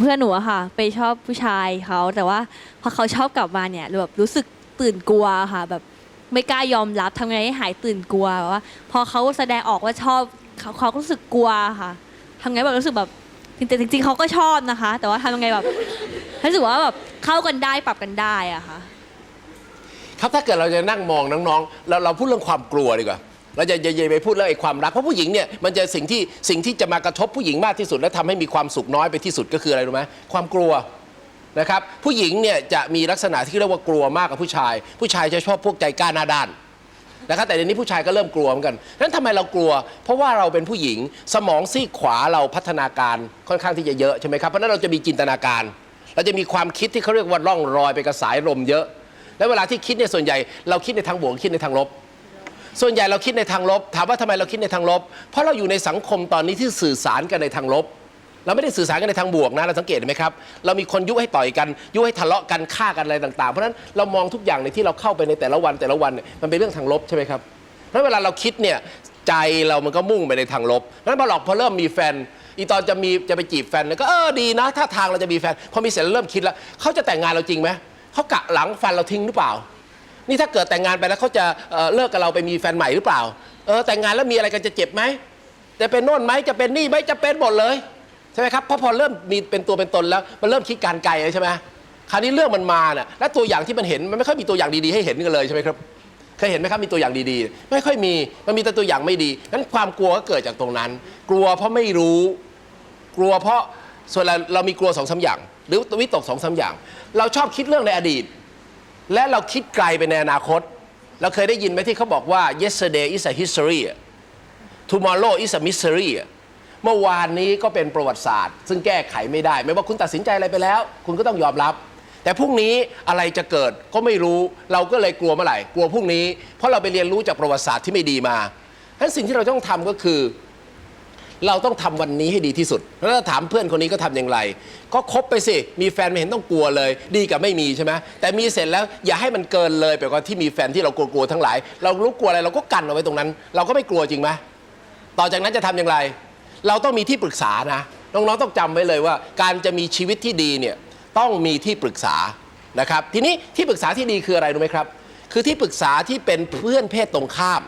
เพื่อนหนูอะค่ะ ไปชอบผู้ชายเขาแต่ว่าพอเขาชอบกลับมาเนี่ยแบบรู้สึกตื่นกลัวค่ะ แบบไม่กล้ายอมรับทำไงให้หายตื่นกลัวแบบว่า พอเขาแสดงออกว่าชอบเขาเขาก็รู้สึกกลัวค่ะทำไงแบบรู้สึกแบบจริงจริงๆเขาก็ชอบนะคะ แต่ว่าทำยังไงแบบรู้สึกว่าแบบเข้ากันได้ปรับกันได้อะค่ะ ครับถ้าเกิดเราจะนั่งมองน้องๆเราเราพูดเรื่องความกลัวดีกว่า เราจะอย่าไปพูดเรื่องไอ้ความรักเพราะผู้หญิงเนี่ยมันจะสิ่งที่สิ่งที่จะมากระทบผู้หญิงมากที่สุด และทำให้มีความสุขน้อยไปที่สุดก็คืออะไรรู้ไหมความกลัวนะครับผู้หญิงเนี่ยจะมีลักษณะที่เรียกว่ากลัวมากกว่าผู้ชาย ผู้ชายจะชอบพวกใจกล้าหน้าด้านนะครับแต่เดี๋ยวนี้ผู้ชายก็เริ่มกลัวเหมือนกันนั้นทำไมเรากลัว เพราะว่าเราเป็นผู้หญิงสมองซีกขวาเราพัฒนาการค่อนข้างที่จะเยอะใช่ไหมครับเพราะนั้นเราจะมีจินตนาการ เราจะมีความคิดที่เขาเรียกว่าร่องรอยไปกับสายลมเยอะ แล้วเวลาที่คิดเนี่ยส่วนใหญ่เราคิดในทางบวกคิดในทางลบ ส่วนใหญ่เราคิดในทางลบ ถามว่าทำไมเราคิดในทางลบ เพราะเราอยู่ในสังคมตอนนี้ที่สื่อสารกันในทางลบ เราไม่ได้สื่อสารกันในทางบวกนะเราสังเกตไหมครับ เรามีคนยุให้ต่อยกัน ยุให้ทะเลาะกันฆ่ากันอะไรต่างๆ เพราะฉะนั้นเรามองทุกอย่างในที่เราเข้าไปในแต่ละวันแต่ละวันมันเป็นเรื่องทางลบใช่ไหมครับเพราะเวลาเราคิดเนี่ยใจเรามันก็มุ่งไปในทางลบเพราะฉะนั้นพอหลอกพอเริ่มมีแฟนอีตอนจะมีจะไปจีบแฟนเนี่ยก็เออดีนะถ้าทางเราจะมีแฟนพอมีเสร็จแล้วเริ่มคิดแล้วเขาจะแต่งงานเราจริงไหมเขากะหลังแฟนเราทิ้งหรือเปล่า นี่ถ้าเกิดแต่งงานไปแล้วเขาจะเอ่อเลิกกับเราไปมีแฟนใหม่หรือเปล่า เออแต่งงานแล้วมีอะไรกันจะเจ็บไหมจะเป็นโน่นไหมจะเป็นนี่ไหมจะเป็นหมดเลยใช่ไหมครับเพราะพอเริ่มมีเป็นตัวเป็นตนแล้วมันเริ่มคิดการไกลเลยใช่ไหมคราวนี้เรื่องมันมาน่ะและตัวอย่างที่มันเห็นมันไม่ค่อยมีตัวอย่างดีๆให้เห็นกันเลยใช่ไหมครับ เคยเห็นไหมครับมีตัวอย่างดีๆ ไม่ค่อยมีมันมีแต่ตัวอย่างไม่ดีนั้นความกลัวก็เกิดจากตรงนั้น กลัวเพราะไม่รู้ กลัวเพราะส่วนเราเรามีกลัวสองสามอย่าง หรือวิตกสองสามอย่าง เราชอบคิดเรื่องในอดีต และเราคิดไกลไปในอนาคต เราเคยได้ยินไหมที่เขาบอกว่า yesterday is a history tomorrow is a mystery เมื่อวานนี้ก็เป็นประวัติศาสตร์ ซึ่งแก้ไขไม่ได้ ไม่ว่าคุณตัดสินใจอะไรไปแล้ว คุณก็ต้องยอมรับ แต่พรุ่งนี้อะไรจะเกิดก็ไม่รู้ เราก็เลยกลัวเมื่อไหร่ กลัวพรุ่งนี้ เพราะเราไปเรียนรู้จากประวัติศาสตร์ที่ไม่ดีมาฉะนั้นสิ่งที่เราต้องทำก็คือ เราต้องทำวันนี้ให้ดีที่สุด แล้วถามเพื่อนคนนี้ก็ทำอย่างไร ก็คบไปสิ มีแฟนไม่เห็นต้องกลัวเลย ดีกับไม่มีใช่ไหมแต่มีเสร็จแล้วอย่าให้มันเกินเลยไปกว่าที่มีแฟนที่เรากลัวๆทั้งหลาย เรารู้กลัวอะไรเราก็กันเอาไว้ตรงนั้น เราก็ไม่กลัวจริงไหมต่อจากนั้นจะทำอย่างไร เราต้องมีที่ปรึกษานะน้องๆต้องจำไว้เลยว่า การจะมีชีวิตที่ดีเนี่ยต้องมีที่ปรึกษานะครับ ทีนี้ที่ปรึกษาที่ดีคืออะไรรู้ไหมครับ คือที่ปรึกษาที่เป็นเพื่อนเพศตรงข้าม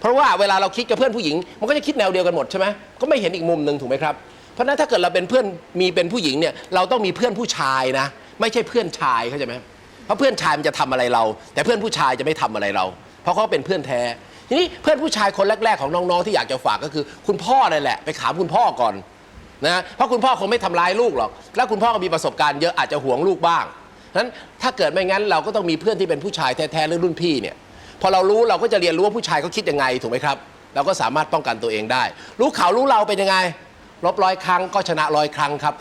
เพราะว่าเวลาเราคิดกับเพื่อนผู้หญิง มันก็จะคิดแนวเดียวกันหมดใช่ไหมก็ไม่เห็นอีกมุมหนึ่งถูกไหมครับเพราะฉะนั้นถ้าเกิดเราเป็นเพื่อนมีเป็นผู้หญิงเนี่ยเราต้องมีเพื่อนผู้ชายนะ ไม่ใช่เพื่อนชายเข้าใจไหมเพราะเพื่อนชายมันจะทำอะไรเรา แต่เพื่อนผู้ชายจะไม่ทำอะไรเรา เพราะเขาเป็นเพื่อนแท้ทีนี้เพื่อนผู้ชายคนแรกๆของน้องๆที่อยากจะฝากก็คือ คุณพ่อนั่นแหละ ไปถามคุณพ่อก่อนนะเพราะคุณพ่อคงไม่ทำร้ายลูกหรอกแล้วคุณพ่อก็มีประสบการณ์เยอะอาจจะห่วงลูกบ้างนั้นถ้าเกิดไม่งั้นเราก็ต้องมีเพื่อนที่เป็นผู้ชายแท้ๆหรือรุ่นพี่เนี่ย พอเรารู้เราก็จะเรียนรู้ว่าผู้ชายเขาคิดยังไงถูกไหมครับ เราก็สามารถป้องกันตัวเองได้ รู้เขารู้เราเป็นยังไงลบร้อยครั้งก็ชนะร้อยครั้งครับ